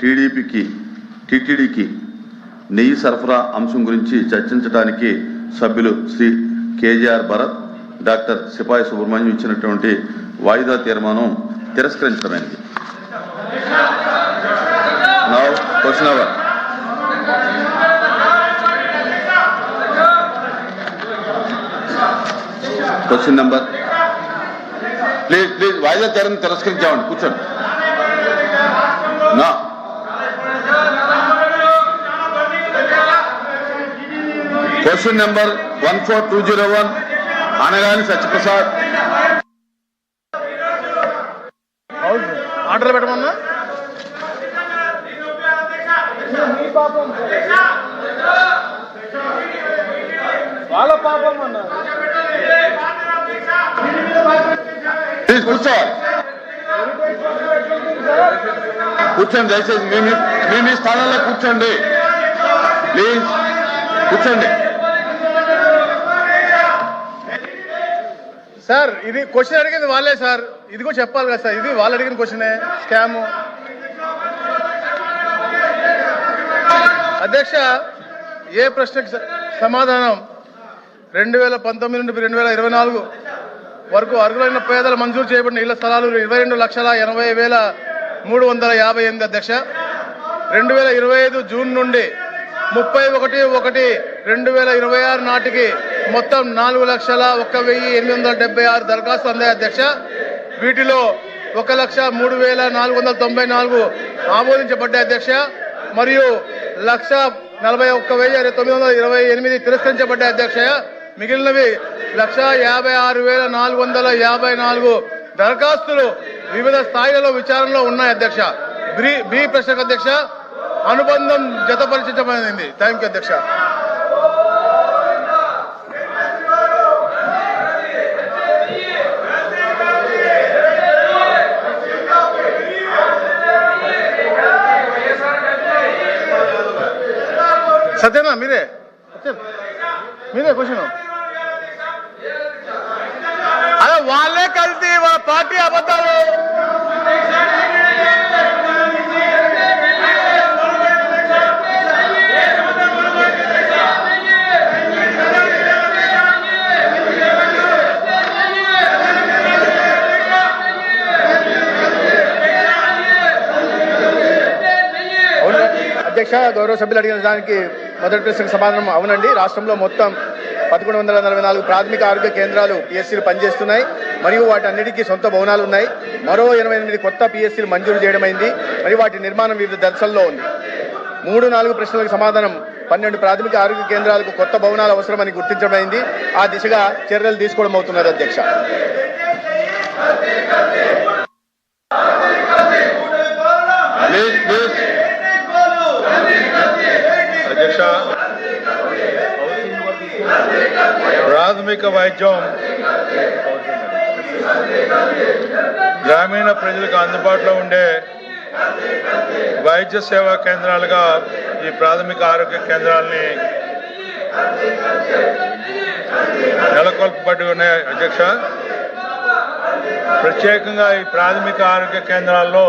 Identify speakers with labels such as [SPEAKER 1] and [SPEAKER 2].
[SPEAKER 1] టీడీపీకి టీటీడీకి నెయ్యి సరఫరా అంశం గురించి చర్చించడానికి సభ్యులు శ్రీ కేజీఆర్ భరత్ డాక్టర్ సిపాయి సుబ్రహ్మణ్యం ఇచ్చినటువంటి వాయిదా తీర్మానం తిరస్కరించడమైనది క్వశ్చన్ నెంబర్ ప్లీజ్ ప్లీజ్ వాయిదా తీరని తిరస్కరించామండి. కూర్చోండి. నా question number one four two zero one Anagani Satyaprasad
[SPEAKER 2] order పెట్టమన్నా? వాళ్ళ పాపం అన్న
[SPEAKER 1] కూర్చోండి దయచేసి మీ మీ- మీ మీ స్థానంలో కూర్చోండి. ప్లీజ్ కూర్చోండి.
[SPEAKER 2] సార్ ఇది క్వశ్చన్ అడిగింది వాళ్ళే సార్. ఇది కూడా చెప్పాలి కదా సార్. ఇది వాళ్ళు అడిగిన క్వశ్చనే స్కామ్ అధ్యక్ష ఏ ప్రశ్నకి సమాధానం? రెండు వేల పంతొమ్మిది నుండి రెండు వేల ఇరవై నాలుగు వరకు అర్హులైన పేదలు మంజూరు చేయబడిన ఇళ్ళ స్థలాలు ఇరవై రెండు లక్షల ఎనభై వేల మూడు వందల యాభై ఎనిమిది అధ్యక్ష. రెండు వేల ఇరవై ఐదు జూన్ నుండి ముప్పై ఒకటి ఒకటి రెండు వేల ఇరవై ఆరు నాటికి మొత్తం నాలుగు లక్షల ఒక్క వెయ్యి ఎనిమిది వందల డెబ్బై ఆరు దరఖాస్తులు అందాయి అధ్యక్ష. వీటిలో ఒక లక్ష మూడు వేల నాలుగు వందల తొంభై నాలుగు ఆమోదించబడ్డాయి అధ్యక్ష. మరియు లక్ష నలభై ఒక్క వెయ్యి తొమ్మిది వందల ఇరవై ఎనిమిది తిరస్కరించబడ్డాయి అధ్యక్ష. మిగిలినవి లక్ష యాభై ఆరు వేల నాలుగు వందల యాభై నాలుగు దరఖాస్తులు వివిధ స్థాయిలలో విచారణలో ఉన్నాయి అధ్యక్ష. బి బి ప్రశ్నకు అధ్యక్ష. అనుబంధం జతపరిచించబడింది. థ్యాంక్ యూ అధ్యక్ష. సత్యనా మీరే సత్యం మీరే క్వశ్చన్ అదే వాళ్ళే కలిసి వాళ్ళ పార్టీ అబద్ధాలు
[SPEAKER 3] అవును అధ్యక్ష గౌరవ సభ్యులు అడిగిన దానికి మొదటి ప్రశ్నకు సమాధానం అవునండి. రాష్ట్రంలో మొత్తం పదకొండు వందల నలభై నాలుగు ప్రాథమిక ఆరోగ్య కేంద్రాలు పిఎస్సీలు పనిచేస్తున్నాయి. మరియు వాటన్నిటికీ సొంత భవనాలు ఉన్నాయి. మరో ఎనభై ఎనిమిది కొత్త పిఎస్సీలు మంజూరు చేయడమైంది. మరియు వాటి నిర్మాణం వివిధ దశల్లో ఉంది. మూడు నాలుగు ప్రశ్నలకు సమాధానం పన్నెండు ప్రాథమిక ఆరోగ్య కేంద్రాలకు కొత్త భవనాలు అవసరమని గుర్తించడమైంది. ఆ దిశగా చర్యలు తీసుకోవడం అవుతున్నది అధ్యక్ష.
[SPEAKER 4] అధ్యక్ష. ప్రాథమిక వైద్యం. గ్రామీణ ప్రజలకు అందుబాటులో ఉండే వైద్య సేవా కేంద్రాలుగా ఈ ప్రాథమిక ఆరోగ్య కేంద్రాలని నెలకొల్పబడి ఉన్నాయి అధ్యక్ష. ప్రత్యేకంగా ఈ ప్రాథమిక ఆరోగ్య కేంద్రాల్లో